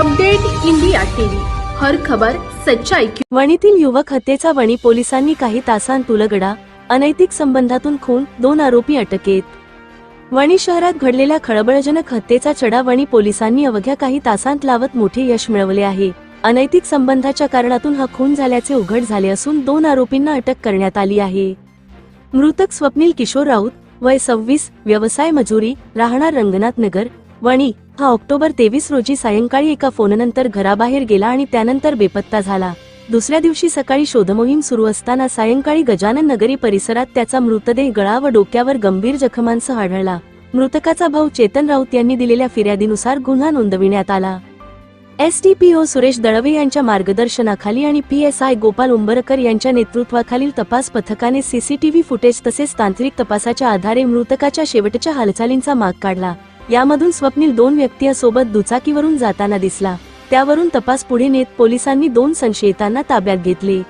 Update India TV. हर खबर सच्चाई की वणीतील युवक हत्येचा वणी पोलिसांनी काही तासांत उलगडा अनैतिक संबंधातून खून दोन आरोपी अटकेत. वणी शहरात घडलेल्या खळबळजनक हत्येचा चढा वणी पोलिसांनी अवघ्या काही तासांत लावत मोठे यश मिळवले आहे. अनैतिक संबंधाच्या कारणातून हा खून झाल्याचे उघड झाले असून दोन आरोपींना अटक करण्यात आली आहे. मृतक स्वप्नील किशोर राऊत वय सव्वीस व्यवसाय मजुरी राहणार रंगनाथ नगर वणी हा ऑक्टोबर तेवीस रोजी सायंकाळी एका फोननंतर घराबाहेर गेला आणि त्यानंतर बेपत्ता झाला. दुसऱ्या दिवशी सकाळी शोधमोहीम सुरू असताना सायंकाळी गजानन नगरी परिसरात त्याचा मृतदेह गळा व डोक्यावर गंभीर जखमांसह आढळला. मृतकाचा भाऊ चेतन राऊत यांनी दिलेल्या फिर्यादीनुसार गुन्हा नोंदविण्यात आला. S T P O Suresh Dalve यांच्या मार्गदर्शनाखाली आणि P S I Gopal Umbarkar यांच्या नेतृत्वाखालील तपास पथकाने सीसीटीव्ही फुटेज तसेच तांत्रिक तपासाच्या आधारे मृतकाच्या शेवटच्या हालचालींचा माग काढला. यामधून स्वप्नील दोन व्यक्तीसोबत दुचाकीवरून जाताना दिसला. त्यावरून तपास पुढे नेत पोलिसांनी दोन संशयितांना ताब्यात घेतले.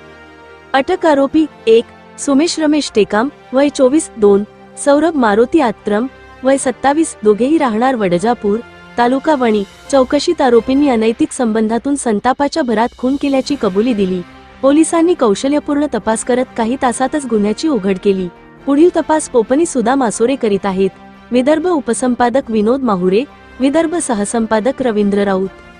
अटक आरोपी एक सुमेश रमेश टेकाम वय चोवीस दोन सौरभ मारुती आत्रम वय सत्तावीस दोघेही राहणार वडजापूर तालुका वणी. चौकशीत आरोपींनी अनैतिक संबंधातून संतापाच्या भरात खून केल्याची कबुली दिली. पोलिसांनी कौशल्यपूर्ण तपास करत काही तासातच गुन्ह्याची उघड केली. पुढील तपास कोपनी सुधा मासोरे करीत आहेत. विदर्भ उपसंपादक विनोद माहुरे विदर्भ सहसंपादक रवींद्र राऊत.